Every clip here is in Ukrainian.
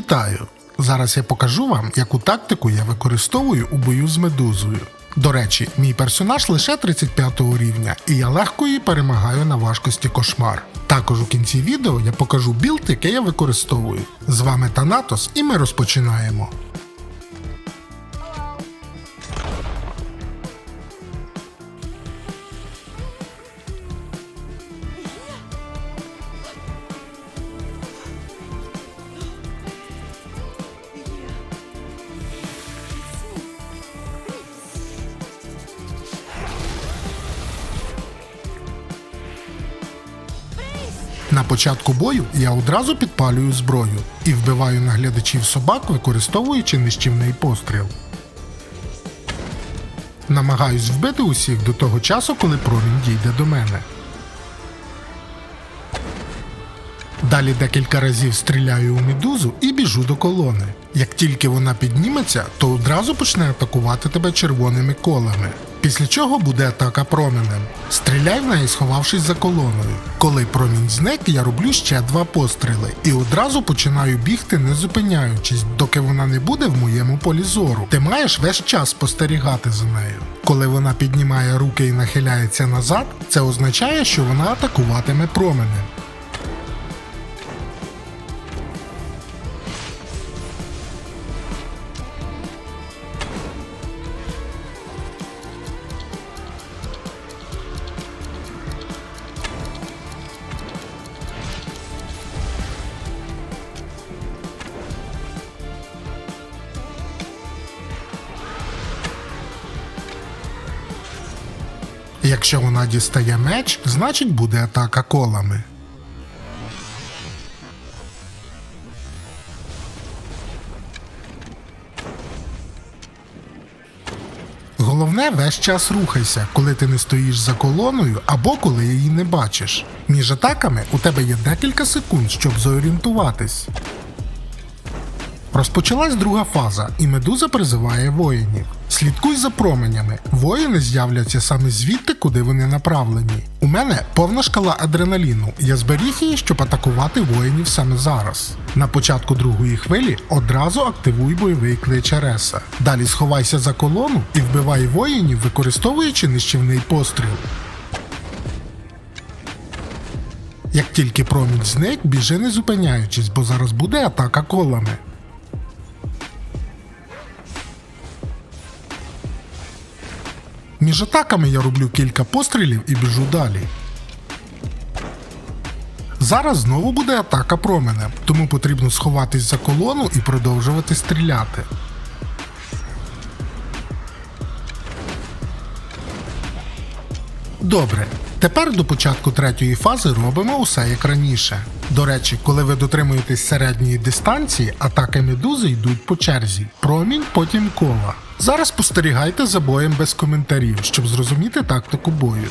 Вітаю! Зараз я покажу вам, яку тактику я використовую у бою з медузою. До речі, мій персонаж лише 35 рівня, і я легко її перемагаю на важкості кошмар. Також у кінці відео я покажу білд, який я використовую. З вами Танатос, і ми розпочинаємо. На початку бою я одразу підпалюю зброю і вбиваю наглядачів собак, використовуючи нищівний постріл. Намагаюсь вбити усіх до того часу, коли промінь дійде до мене. Далі декілька разів стріляю у медузу і біжу до колони. Як тільки вона підніметься, то одразу почне атакувати тебе червоними колами. Після чого буде атака променем. Стріляй в неї, сховавшись за колоною. Коли промінь зник, я роблю ще два постріли і одразу починаю бігти, не зупиняючись, доки вона не буде в моєму полі зору. Ти маєш весь час спостерігати за нею. Коли вона піднімає руки і нахиляється назад, це означає, що вона атакуватиме променем. Якщо вона дістає меч, значить буде атака колами. Головне весь час рухайся, коли ти не стоїш за колоною або коли її не бачиш. Між атаками у тебе є декілька секунд, щоб зорієнтуватись. Розпочалась друга фаза, і медуза призиває воїнів. Слідкуй за променями. Воїни з'являться саме звідти, куди вони направлені. У мене повна шкала адреналіну. Я зберіг її, щоб атакувати воїнів саме зараз. На початку другої хвилі одразу активуй бойовий клич Ареса. Далі сховайся за колону і вбивай воїнів, використовуючи нищівний постріл. Як тільки промінь зник, біжи не зупиняючись, бо зараз буде атака колами. Між атаками я роблю кілька пострілів і біжу далі. Зараз знову буде атака променем, тому потрібно сховатись за колону і продовжувати стріляти. Добре, тепер до початку третьої фази робимо усе як раніше. До речі, коли ви дотримуєтесь середньої дистанції, атаки медузи йдуть по черзі. Промінь, потім кола. Зараз спостерігайте за боєм без коментарів, щоб зрозуміти тактику бою.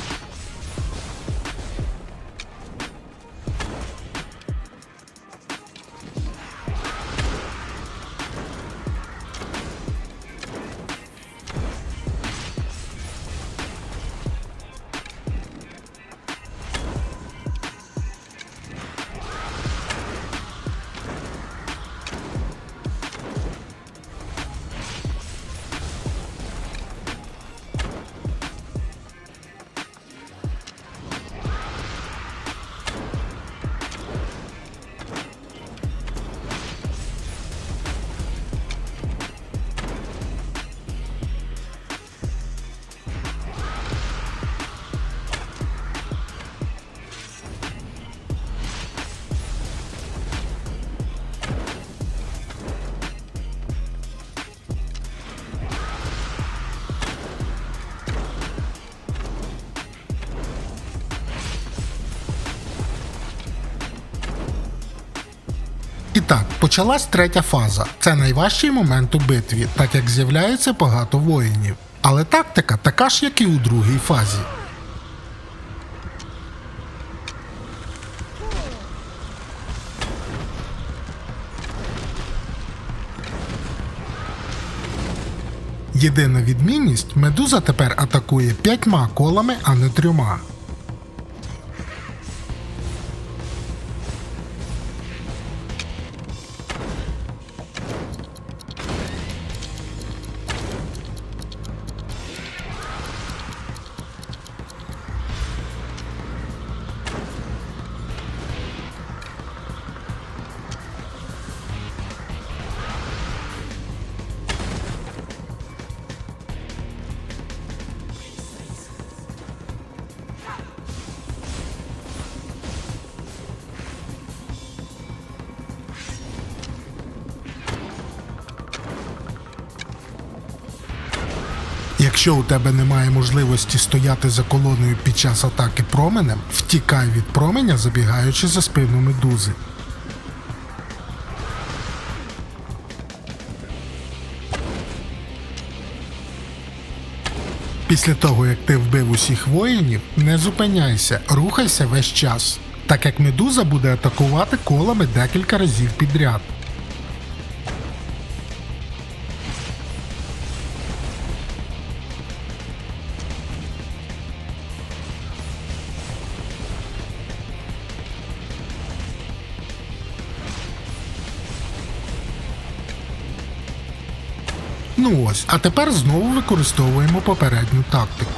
І так, почалась третя фаза. Це найважчий момент у битві, так як з'являється багато воїнів. Але тактика така ж, як і у другій фазі. Єдина відмінність медуза тепер атакує п'ятьма колами, а не трьома. Якщо у тебе немає можливості стояти за колоною під час атаки променем, втікай від променя, забігаючи за спину медузи. Після того, як ти вбив усіх воїнів, не зупиняйся, рухайся весь час, так як медуза буде атакувати колами декілька разів підряд. Ну ось, а тепер знову використовуємо попередню тактику.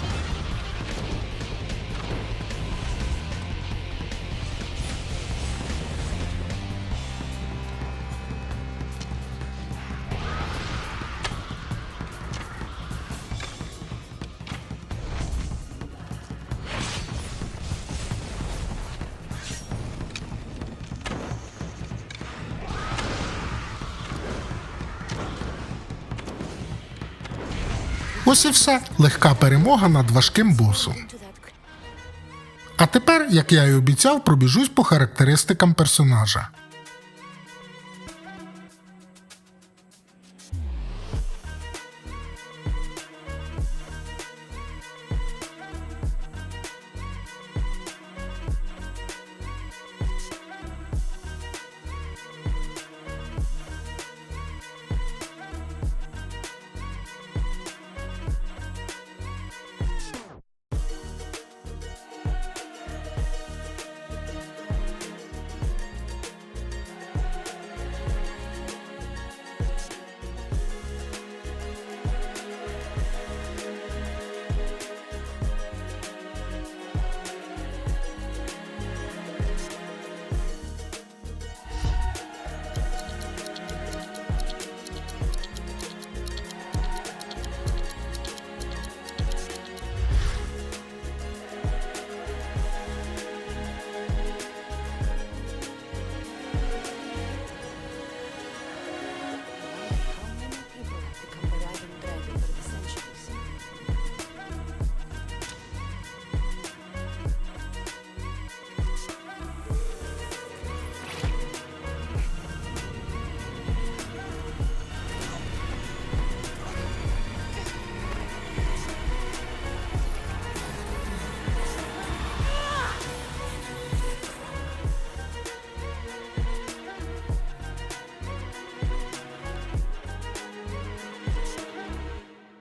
Ось і все. Легка перемога над важким босом. А тепер, як я і обіцяв, пробіжусь по характеристикам персонажа.